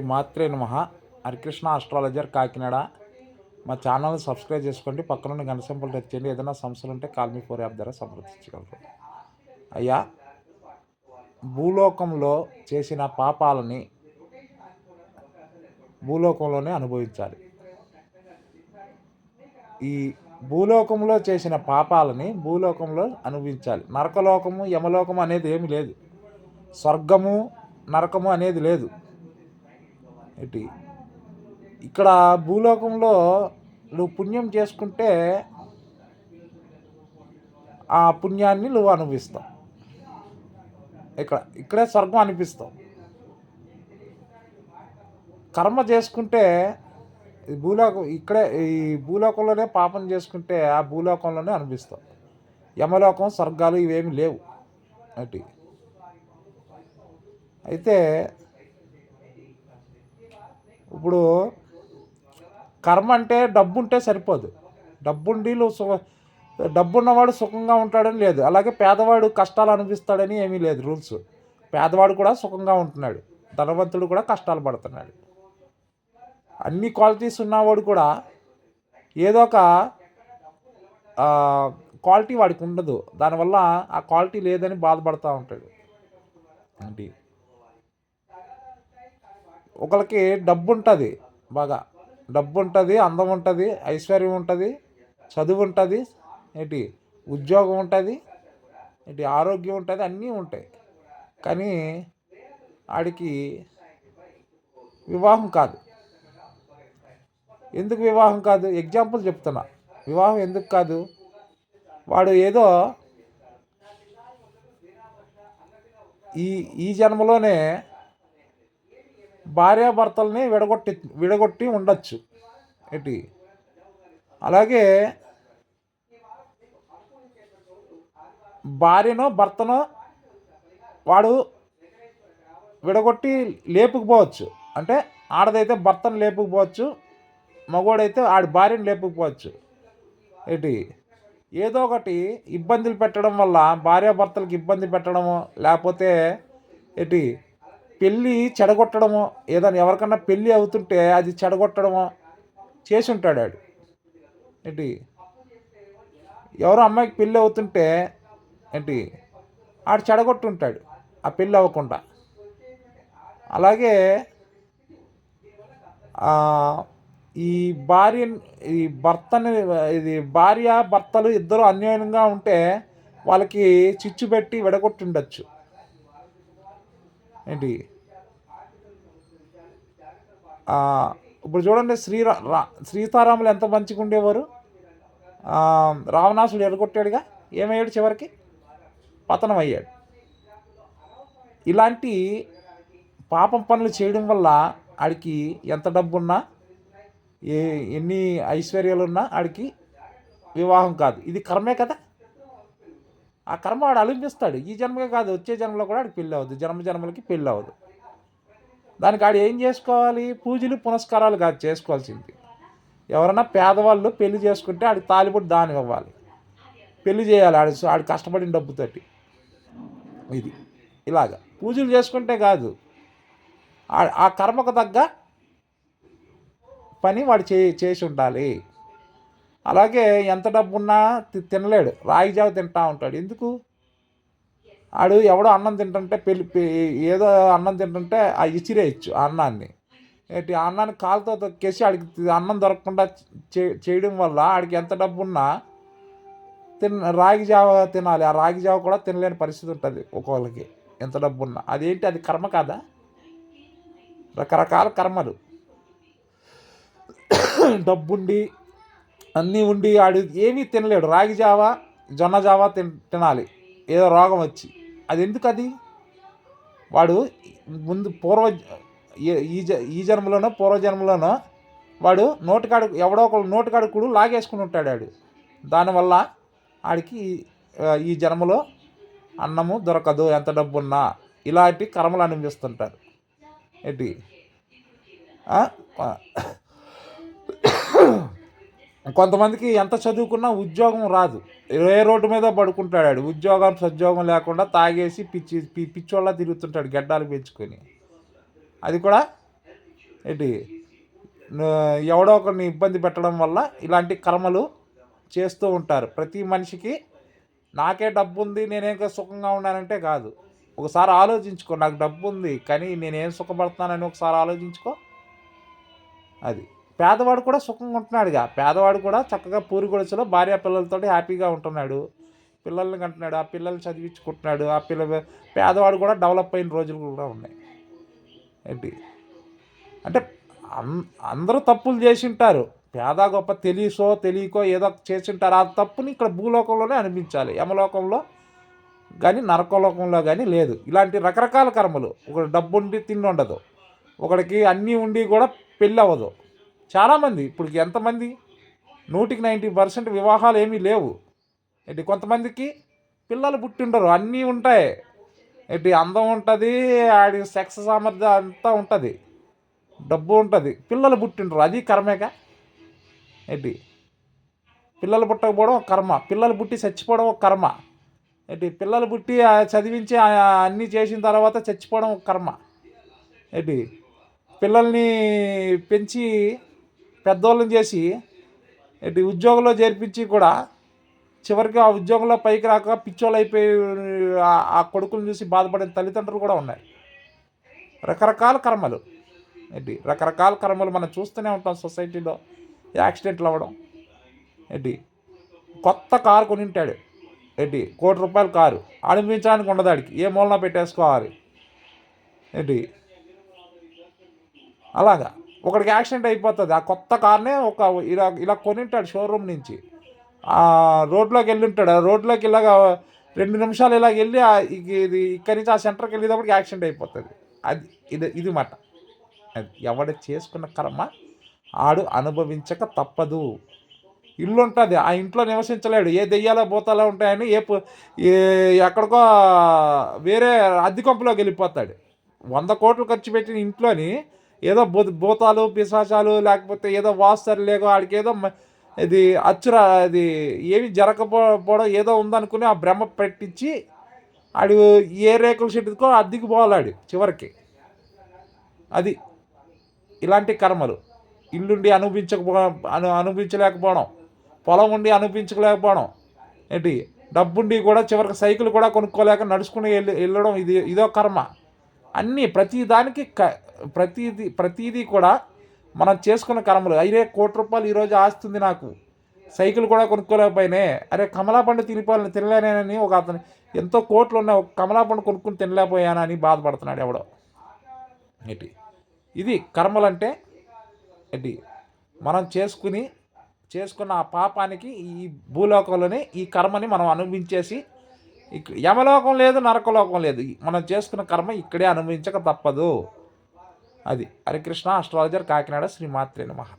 మాత్రే నమ. హరికృష్ణ ఆస్ట్రాలజర్ కాకినాడ. మా channel subscribe చేసుకోండి. పక్కనున్న గంట సింపుల్ టచ్ చేయండి. ఏదైనా సమస్యలు ఉంటే కాల్ మీ ఫోర్ యాప్ ద్వారా సంప్రదించగలరు. అయ్యా భూలోకంలో చేసిన పాపాలని భూలోకంలోనే అనుభవించాలి. ఈ భూలోకంలో చేసిన పాపాలని భూలోకంలో అనుభవించాలి. నరకలోకము యమలోకము అనేది ఏమి లేదు. స్వర్గము నరకము అనేది లేదు. ఏంటి? ఇక్కడ భూలోకంలో నువ్వు పుణ్యం చేసుకుంటే ఆ పుణ్యాన్ని నువ్వు అనుభవిస్తావు. ఇక్కడ ఇక్కడే స్వర్గం అనిపిస్తావు. కర్మ చేసుకుంటే ఈ భూలోకం ఇక్కడే ఈ భూలోకంలోనే పాపం చేసుకుంటే ఆ భూలోకంలోనే అనిపిస్తావు యమలోకం స్వర్గాలు ఇవేమి లేవు. అటు అయితే ఇప్పుడు కర్మ అంటే డబ్బు ఉంటే సరిపోదు. డబ్బుండి నువ్వు సుఖ డబ్బు ఉన్నవాడు సుఖంగా ఉంటాడని లేదు. అలాగే పేదవాడు కష్టాలు అనిపిస్తాడని ఏమీ లేదు రూల్స్. పేదవాడు కూడా సుఖంగా ఉంటున్నాడు. ధనవంతుడు కూడా కష్టాలు పడుతున్నాడు. అన్ని క్వాలిటీస్ ఉన్నవాడు కూడా ఏదో ఒక క్వాలిటీ వాడికి ఉండదు. దానివల్ల ఆ క్వాలిటీ లేదని బాధపడుతూ ఉంటాడు. అంటే ఒకరికి డబ్బు ఉంటుంది బాగా. డబ్బు ఉంటుంది అందం ఉంటుంది ఐశ్వర్యం ఉంటుంది చదువు ఉంటుంది ఏంటి ఉద్యోగం ఉంటుంది ఏంటి ఆరోగ్యం ఉంటుంది అన్నీ ఉంటాయి. కానీ ఆడికి వివాహం కాదు. ఎందుకు వివాహం కాదు? ఎగ్జాంపుల్ చెప్తున్నా. వివాహం ఎందుకు కాదు? వాడు ఏదో ఈ ఈ జన్మలోనే భార్యాభర్తల్ని విడగొట్టి విడగొట్టి ఉండొచ్చు. ఏంటి? అలాగే భార్యనో భర్తనో వాడు విడగొట్టి లేపుకుపోవచ్చు అంటే ఆడదైతే భర్తను లేపుకుపోవచ్చు మగోడైతే ఆడి భార్యను లేపుకుపోవచ్చు ఏంటి? ఏదో ఒకటి ఇబ్బందులు పెట్టడం వల్ల భార్యాభర్తలకు ఇబ్బంది పెట్టడము లేకపోతే ఏంటి? పెళ్ళి చెడగొట్టడము ఏదైనా ఎవరికన్నా పెళ్ళి అవుతుంటే అది చెడగొట్టడము చేసి ఉంటాడు ఆడు. ఏంటి? ఎవరో అమ్మాయికి పెళ్ళి అవుతుంటే ఏంటి? ఆడు చెడగొట్టుంటాడు ఆ పెళ్ళి అవ్వకుండా. అలాగే ఈ భార్య ఈ భర్తని ఇది భార్య భర్తలు ఇద్దరు అన్యోన్యంగా ఉంటే వాళ్ళకి చిచ్చు పెట్టి విడగొట్టుండొచ్చు. ఏంటి? ఇప్పుడు చూడండి శ్రీరా రా సీతారాములు ఎంత మంచిగా ఉండేవారు? రావణాసుడు ఎరగొట్టాడుగా? ఏమయ్యాడు చివరికి? పతనం అయ్యాడు. ఇలాంటి పాపం పనులు చేయడం వల్ల ఆడికి ఎంత డబ్బున్నా ఏ ఎన్ని ఐశ్వర్యాలు ఉన్నా ఆడికి వివాహం కాదు. ఇది కర్మే కదా? ఆ కర్మ వాడు అలంపిస్తాడు. ఈ జన్మకే కాదు వచ్చే జన్మలో కూడా ఆడికి పెళ్ళి అవ్వదు. జన్మ జన్మలకి పెళ్ళి అవ్వదు. దానికి ఆడు ఏం చేసుకోవాలి? పూజలు పునస్కారాలు కాదు చేసుకోవాల్సింది. ఎవరైనా పేదవాళ్ళు పెళ్ళి చేసుకుంటే ఆడికి తాలిబొట్టు దాని ఇవ్వాలి. పెళ్ళి చేయాలి ఆడి ఆడి కష్టపడిన డబ్బుతోటి. ఇది. ఇలాగ. పూజలు చేసుకుంటే కాదు. ఆ కర్మకు తగ్గ పని వాడు చే చేసి ఉండాలి. అలాగే ఎంత డబ్బున్నా తినలేడు. రాగి జావ తింటా ఉంటాడు. ఎందుకు? ఆడు ఎవడో అన్నం తింటుంటే పెళ్ళి ఏదో అన్నం తింటుంటే ఆ ఇచ్చిరేయచ్చు ఆ అన్నాన్ని. ఏంటి? ఆ అన్నాన్ని కాలుతో తొక్కేసి ఆడికి అన్నం దొరకకుండా చేయడం వల్ల ఆడికి ఎంత డబ్బు ఉన్నా తిన రాగి జావ తినాలి. ఆ రాగి జావ కూడా తినలేని పరిస్థితి ఉంటుంది ఒక్కొక్కరికి ఎంత డబ్బు ఉన్నా అదేంటి? అది కర్మ కాదా? రకరకాల కర్మలు. డబ్బుండి అన్నీ ఉండి ఆడు ఏమీ తినలేడు. రాగి జావా జొన్న జావా తిన తినాలి. ఏదో రోగం వచ్చి. అది ఎందుకు అది వాడు ముందు పూర్వ ఈ ఈ జన్మలోనో పూర్వజన్మలోనో వాడు నోటికాడు ఎవడో ఒకడు నోటికాడుకుడు లాగేసుకుని ఉంటాడు ఆడు. దానివల్ల ఆడికి ఈ జన్మలో అన్నము దొరకదు ఎంత డబ్బున్నా. ఇలాంటి కర్మలు అనిపిస్తుంటారు ఏంటి? కొంతమందికి ఎంత చదువుకున్నా ఉద్యోగం రాదు. ఏ రోడ్డు మీద పడుకుంటాడు ఉద్యోగం సద్యోగం లేకుండా తాగేసి పిచ్చి పిచ్చోళ్ళ తిరుగుతుంటాడు గడ్డాలు పెంచుకొని. అది కూడా ఏంటి? ఎవడో ఒకరిని ఇబ్బంది పెట్టడం వల్ల ఇలాంటి కర్మలు చేస్తూ ఉంటారు. ప్రతి మనిషికి నాకే డబ్బు ఉంది నేనేం సుఖంగా ఉన్నానంటే కాదు. ఒకసారి ఆలోచించుకో నాకు డబ్బు ఉంది కానీ నేనేం సుఖపడుతున్నానని ఒకసారి ఆలోచించుకో. అది. పేదవాడు కూడా సుఖంగా ఉంటున్నాడుగా. పేదవాడు కూడా చక్కగా పూరి గుడిసెలో భార్య పిల్లలతో హ్యాపీగా ఉంటున్నాడు. పిల్లల్ని కంటున్నాడు ఆ పిల్లల్ని చదివించుకుంటున్నాడు ఆ పిల్ల పేదవాడు కూడా డెవలప్ అయిన రోజులు కూడా ఉన్నాయి. ఏంటి? అంటే అం అందరూ తప్పులు చేసి ఉంటారు. పేద గొప్ప తెలియసో తెలియకో ఏదో చేసింటారు చేసి ఉంటారు. ఆ తప్పుని ఇక్కడ భూలోకంలోనే అనిపించాలి. యమలోకంలో కానీ నరకలోకంలో కానీ లేదు. ఇలాంటి రకరకాల కర్మలు. ఒకటి డబ్బు ఉండి తిండి ఉండదు. ఒకడికి అన్నీ ఉండి కూడా పెళ్ళి అవ్వదు. చాలామంది ఇప్పుడు ఎంతమంది? నూటికి నైంటీ పర్సెంట్ వివాహాలు ఏమీ లేవు. ఏంటి కొంతమందికి పిల్లలు పుట్టిండరు అన్నీ ఉంటాయి. ఏంటి అందం ఉంటుంది ఆడి సెక్స్ సామర్థ్యం అంతా ఉంటుంది. డబ్బు ఉంటుంది పిల్లలు పుట్టిండరు అది కర్మేగా? ఏంటి పిల్లలు పుట్టకపోవడం ఒక కర్మ పిల్లలు పుట్టి చచ్చిపోవడం ఒక కర్మ. ఏంటి పిల్లలు పుట్టి ఆ చదివించి అన్నీ చేసిన తర్వాత చచ్చిపోవడం ఒక కర్మ. ఏంటి పిల్లల్ని పెంచి పెద్దోళ్ళని చేసి ఏంటి ఉద్యోగంలో చేర్పించి కూడా చివరికి ఆ ఉద్యోగంలో పైకి రాక పిచ్చోళ్ళు అయిపోయి ఆ- ఆ కొడుకులను చూసి బాధపడిన తల్లిదండ్రులు కూడా ఉన్నాయి రకరకాల కర్మలు. ఏంటి రకరకాల కర్మలు మనం చూస్తూనే ఉంటాం సొసైటీలో. యాక్సిడెంట్లు అవ్వడం. ఏంటి కొత్త కారు కొనింటాడు. ఏంటి కోటి రూపాయల కారు. అనిపించడానికి ఉండదు ఆడికి. ఏ మూలన పెట్టేసుకోవాలి? ఏంటి అలాగా. ఒకడికి యాక్సిడెంట్ అయిపోతుంది. ఆ కొత్త కార్నే ఒక ఇలా ఇలా కొనింటాడు షోరూమ్ నుంచి. రోడ్లోకి వెళ్ళి ఉంటాడు ఆ రోడ్లోకి ఇలాగ రెండు నిమిషాలు ఇలాగ వెళ్ళి ఇది ఇక్కడి నుంచి ఆ సెంటర్కి వెళ్ళేటప్పటికి యాక్సిడెంట్ అయిపోతుంది. అది ఇది ఇది మాట. అది ఎవడ చేసుకున్న కర్మ ఆడు అనుభవించక తప్పదు. ఇల్లు ఉంటుంది ఆ ఇంట్లో నివసించలేడు. ఏ దెయ్యాలో భూతాలో ఉంటాయని ఏ ఎక్కడికో వేరే అద్దె కొంపలోకి వెళ్ళిపోతాడు. వంద కోట్లు ఖర్చు పెట్టిన ఇంట్లోని ఏదో భూ భూతాలు పిశాచాలు లేకపోతే ఏదో వాస్తరు లేకో ఆడికి ఏదో ఇది అచ్చుర అది ఏమి జరగకపోవడం ఏదో ఉందనుకుని ఆ భ్రమ పెట్టించి ఆడు ఏ రేకుల షెడ్డుకో అద్దెకి పోవాలాడు చివరికి. అది ఇలాంటి కర్మలు. ఇల్లుండి అనుభవించకపో అను అనుభవించలేకపోవడం. పొలం ఉండి అనుభవించలేకపోవడం. ఏంటి? డబ్బుండి కూడా చివరికి సైకిల్ కూడా కొనుక్కోలేక నడుచుకుని వెళ్ళి వెళ్ళడం ఇది ఇదో కర్మ. అన్నీ ప్రతిదానికి క ప్రతిదీ ప్రతిదీ కూడా మనం చేసుకున్న కర్మలు. అయ్యే కోటి రూపాయలు ఈరోజు ఆస్తుంది నాకు. సైకిల్ కూడా కొనుక్కోలేకపోయినే. అరే కమలా పండు తినిపోవాలని తినలేనని ఒక అతను ఎంతో కోట్లు ఉన్న ఒక కమలా పండు కొనుక్కుని తినలేకపోయానని బాధపడుతున్నాడు ఎవడో. ఏంటి? ఇది కర్మలంటే ఏంటి? మనం చేసుకుని చేసుకున్న ఆ పాపానికి ఈ భూలోకంలోనే ఈ కర్మని మనం అనుభవించేసి యమలోకం లేదు నరకలోకం లేదు. మనం చేసుకున్న కర్మ ఇక్కడే అనుభవించక తప్పదు. అది హరికృష్ణ అస్ట్రాలజర్ కాకినాడ శ్రీమాత్రే నమః.